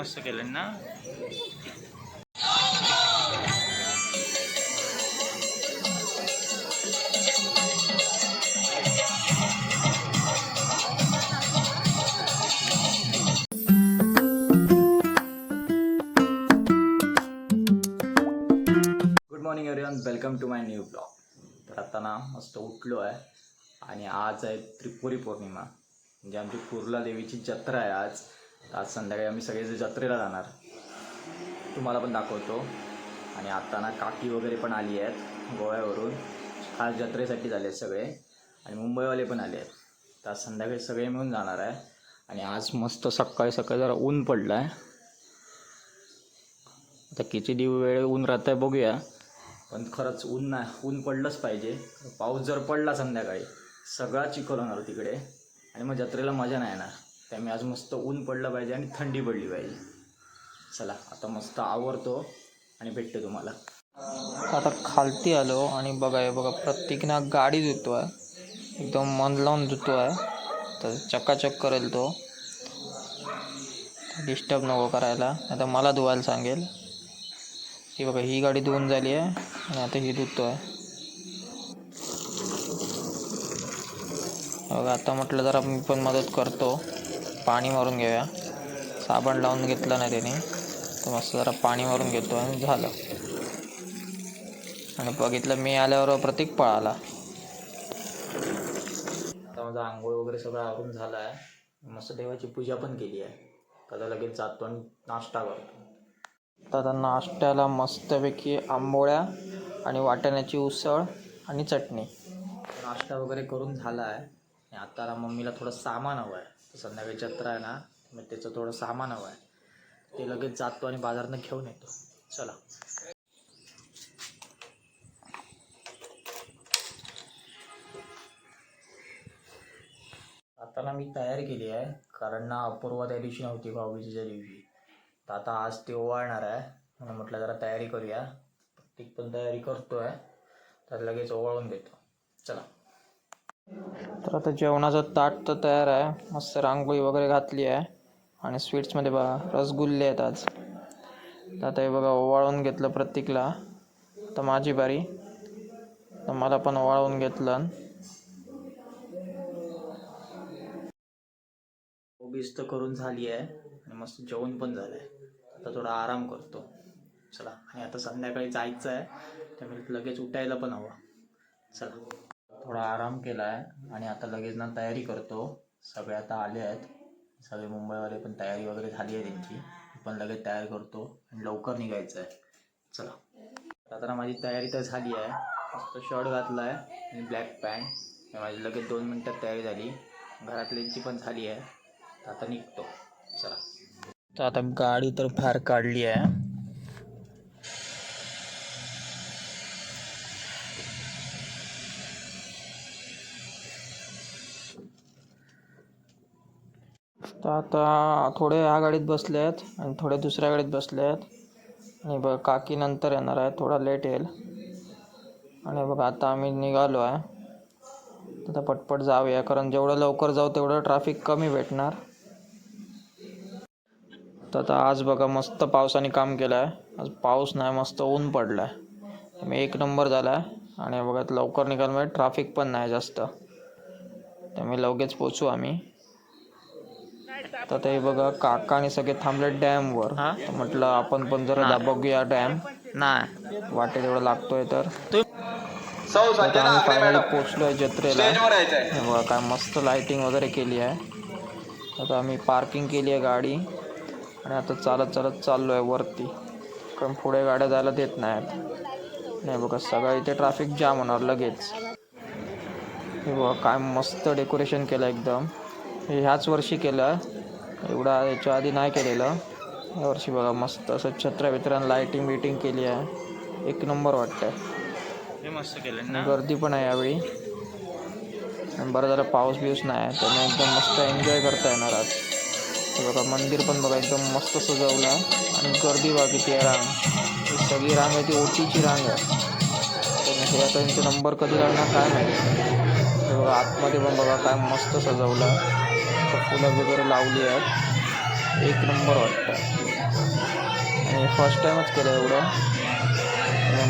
मस्त केलं ना. Good morning everyone welcome to my new blog तर आता ना मस्त उठलो आहे. आणि आज आहे त्रिपुरी पौर्णिमा. म्हणजे आमची कुर्ला देवीची जत्रा आहे आज. आज संध्याकाळी आम्ही सगळे जत्रेला जाणार तुम्हाला पण दाखवतो. आणि आता ना काकी वगैरे पण आली आहेत गोव्यावरून. खास जत्रेसाठी झाले आहेत सगळे आणि मुंबईवाले पण आले आहेत. तर आज संध्याकाळी सगळे मिळून जाणार आहे. आणि आज मस्त सकाळी सकाळी जरा ऊन पडलं आहे आता किती दिव वेळ ऊन राहत आहे बघूया. पण खरंच ऊन नाही ऊन पडलंच पाहिजे. पाऊस जर पडला संध्याकाळी सगळा चिखल होणार तिकडे. आणि मग जत्रेला मजा नाही येणार. त्यामुळे आज मस्त ऊन पडलं पाहिजे आणि थंडी पडली पाहिजे. चला आता मस्त आवरतो आणि भेटतो तुम्हाला. आता खालती आलो आणि बघा हे बघा प्रत्येकीना गाडी धुतो आहे एकदम मन लावून धुतो आहे तर चक्काचक करेल तो. डिस्टर्ब नको करायला. आता मला धुवायला सांगेल. ही बघा ही गाडी धुवून झाली आहे आणि आता ही धुतो आहे बघा आता म्हटलं जरा मी पण मदत करतो. पाणी मारून घेऊया. साबण लावून घेतलं नाही त्याने. तर मस्त जरा पाणी मारून घेतो आणि झालं. आणि बघितलं मी आल्यावर प्रतीक पळाला. आता माझा आंघोळ वगैरे सगळं आवरून झालं आहे मस्त देवाची पूजा पण केली आहे. आता लगेच जातो आणि नाश्ता करतो. तर आता नाश्त्याला मस्तपैकी आंबोळ्या आणि वाटाण्याची उसळ आणि चटणी. नाश्ता वगैरे करून झाला आहे आणि आता मम्मीला थोडं सामान हवं आहे संध्याकाळी जत्रा आहे ना मग त्याचं थोडं सामान हवं आहे. ते लगेच जातो आणि बाजारातनं घेऊन येतो. चला. आता ना मी तयारी केली आहे कारण ना अपूर्वा त्या दिवशी नव्हती भाऊबीजीच्या दिवशी. तर आता आज ते ओवाळणार आहे म्हणून म्हटलं जरा तयारी करूया. प्रत्येक पण तयारी करतोय तर लगेच ओवाळून देतो. चला. तर आता जेवणाचं ताट तर तयार आहे. मस्त रांगोळी वगैरे घातली आहे. आणि स्वीट्समध्ये बघा रसगुल्ले आहेत आज. तर आता हे बघा ओवाळून घेतलं प्रत्येकला तर माझी बारी. तर मला पण ओवाळून घेतलं. ओबीस तर करून झाली आहे. आणि मस्त जेवण पण झालं आहे आता थोडा आराम करतो. चला आणि आता संध्याकाळी जायचं आहे. त्यामुळे लगेच उठायला पण हवं. चला. थोडा आराम केला आहे आणि आता लगेच ना तयारी करतो. सगळे आता आले आहेत. सगळे मुंबईवाले पण तयारी वगैरे झाली आहे त्यांची. पण लगेच तयार करतो आणि लवकर निघायचं आहे चला. आता ना माझी तयारी तर झाली आहे. मस्त शर्ट घातला आहे आणि ब्लॅक पॅन्ट. माझी लगेच दोन मिनटात तयारी झाली. घरातल्यांची पण झाली आहे. आता निघतो. चला. तर आता गाडी तर फार काढली आहे. तर आता थोडे ह्या गाडीत बसले आहेत आणि थोडे दुसऱ्या गाडीत बसले आहेत आणि बघ काकी नंतर येणार आहे थोडा लेट येईल. आणि बघ आता आम्ही निघालो आहे. आता पटपट जाऊया कारण जेवढं लवकर जाऊ तेवढं ट्रॅफिक कमी भेटणार. तर आता आज बघा मस्त पावसाने काम केलं आहे आज पाऊस नाही मस्त ऊन पडलं आहे मी एक नंबर झाला आहे आणि बघा लवकर निघाल्यामुळे ट्रॅफिक पण नाही जास्त. त्यामुळे लगेच पोचू आम्ही. तर ते बघा काका आणि सगळे थांबले डॅमवर. हा? तर म्हटलं आपण पण जरा बघूया डॅम. नाही. वाटेत एवढं लागतोय तर. आम्ही फायनली पोचलोय जत्रेला. हे बघा काय मस्त लाइटिंग वगैरे केली आहे. आता आम्ही पार्किंग केली आहे गाडी. आणि आता चालत चालत चाललो आहे वरती. कारण पुढे गाड्या जायला देत नाहीत. नाही बघा सगळं इथे ट्रॅफिक जाम होणार लगेच. हे बघा काय मस्त डेकोरेशन केलं एकदम. हे ह्याच वर्षी केलं. एवढा याच्या आधी नाही केलेलं. यावर्षी बघा मस्त असं छत्र्या बित्र्यानं लाईटिंग बिटिंग केली आहे. एक नंबर वाटतंय. हे मस्त केलं गर्दी पण आहे यावेळी. आणि बरं झालं पाऊस बिऊस नाही आहे. त्यामुळे एकदम मस्त एन्जॉय करता येणार आज. बघा मंदिर पण बघा एकदम मस्त सजवलं आहे. आणि गर्दी बघा किती आहे रांग. सगळी रांग आहे ती ओटीची रांग आहे. तर आता त्यांचे नंबर कधी लागणार काय माहिती. बघा आतमध्ये पण बघा काय मस्त सजवलं. तर फुलं वगैरे लावली आहेत. एक नंबर वाटतं. आणि फर्स्ट टाईमच केलं एवढं.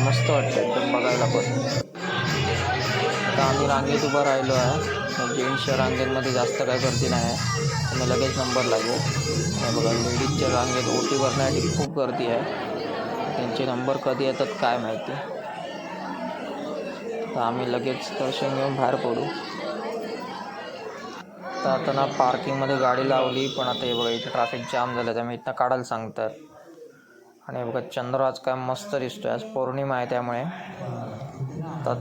मस्त वाटतं एकदम बघायला पण. आता आम्ही रांगेत उभं राहिलो आहे. जेंट्सच्या रांगेमध्ये जास्त काय गर्दी नाही. आहे आणि लगेच नंबर लागेल. बघा लेडीजच्या रांगेत ओटी भरण्यासाठी खूप गर्दी आहे. त्यांचे नंबर कधी येतात काय माहिती. तर आम्ही लगेच दर्शन घेऊन बाहेर पडू. तर आता ना पार्किंगमध्ये गाडी लावली पण आता हे बघा इथे ट्रॅफिक जाम झालं त्यामुळे इथनं काढायला सांगतात आणि बघा चंद्र आज काय मस्त दिसतोय. आज पौर्णिमा आहे त्यामुळे. तर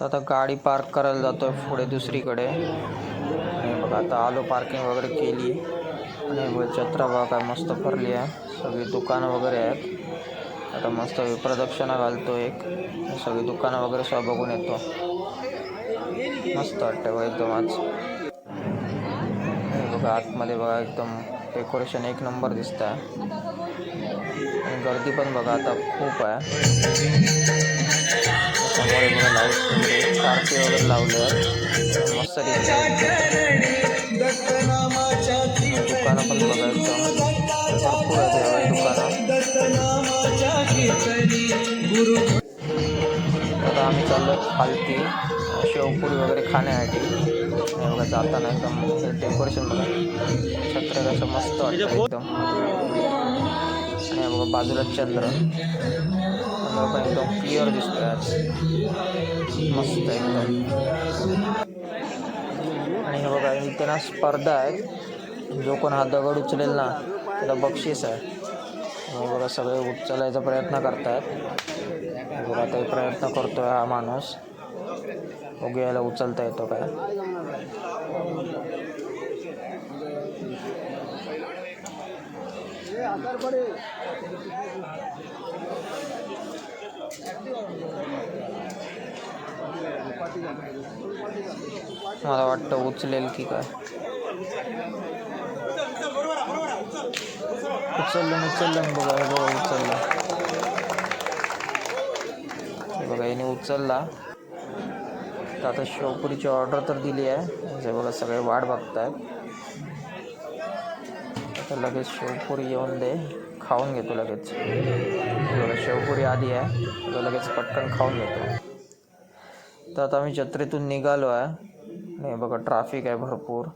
तर आता गाडी पार्क करायला जातोय पुढे दुसरीकडे. आणि बघा आता आलो पार्किंग वगैरे केली. आणि बघा जत्रा बघा काय मस्त भरली आहे. सगळी दुकानं वगैरे आहेत. आता मस्त प्रदक्षिणा घालतो एक. सगळी दुकानं वगैरे सगळं बघून येतो. मस्त वाटतं बघा एकदम आज. बघा आतमध्ये बघा एकदम डेकोरेशन एक नंबर दिसतं आहे आणि गर्दी पण बघा आता खूप आहे. समोर हे बघा लाईट्स वगैरे वगैरे लावले मस्त दिसतं दुकानं पण बघा एकदम. भरपूर आहेत आता आम्ही चाललो खालती शेवपुरी वगैरे खाण्यासाठी. बघा जाताना एकदम डेकोरेशन बघा. छत्र कसं मस्त वाटतं एकदम. आणि बघा बाजूला चंद्र. पण एकदम क्लिअर दिसतोय आज. मस्त एकदम. आणि हे बघा इथे ना स्पर्धा आहे. जो कोण हा दगड उचलेल ना त्याला बक्षीस आहे. बघा सगळे उचलायचा प्रयत्न करतात बघा आता प्रयत्न करतो आहे हा माणूस. बघू याला उचलता येतो काय मला वाटतं उचलेल की काय? उचललं उचललं बघा हे बघा उचललं। हे तर शेवपुरीची ऑर्डर तर दिली आहे. हे बघा सगळे वाट बघतायत. आता लगेच शेवपुरी येऊन दे, खाऊन घेतो लगेच. हे बघा शेवपुरी आधी आहे. आता लगेच पटकन खाऊन घेतो. तर आता आम्ही जत्रेतून निघालो आहे. आणि हे बघा ट्राफिक आहे भरपूर.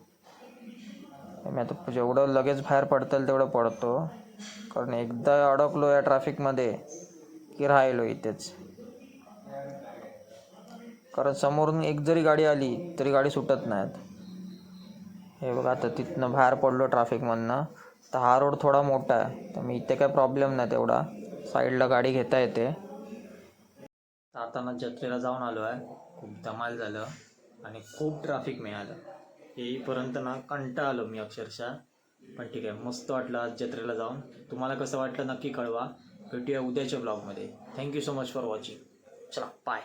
मी आता जेवढं लगेच बाहेर पडता येईल तेवढं पडतो. कारण एकदा अडकलो या ट्रॅफिकमध्ये की राहिलो इथेच. कारण समोरून एक जरी गाडी आली तरी गाडी सुटत नाहीत. हे बघा आता तिथनं बाहेर पडलो ट्रॅफिकमधनं तर हा रोड थोडा मोठा आहे. तर मी इथे काय प्रॉब्लेम नाही तेवढा. साईडला गाडी घेता येते. आता ना जत्रेला जाऊन आलो आहे. खूप धमाल झालं आणि खूप ट्रॅफिक मिळालं. येईपर्यंत ना कंटाळा आलो मी अक्षरशः. पण ठीक आहे मस्त वाटलं आज जत्रेला जाऊन. तुम्हाला कसं वाटलं नक्की कळवा. भेटूया उद्याच्या ब्लॉगमध्ये thank you so much for watching चला बाय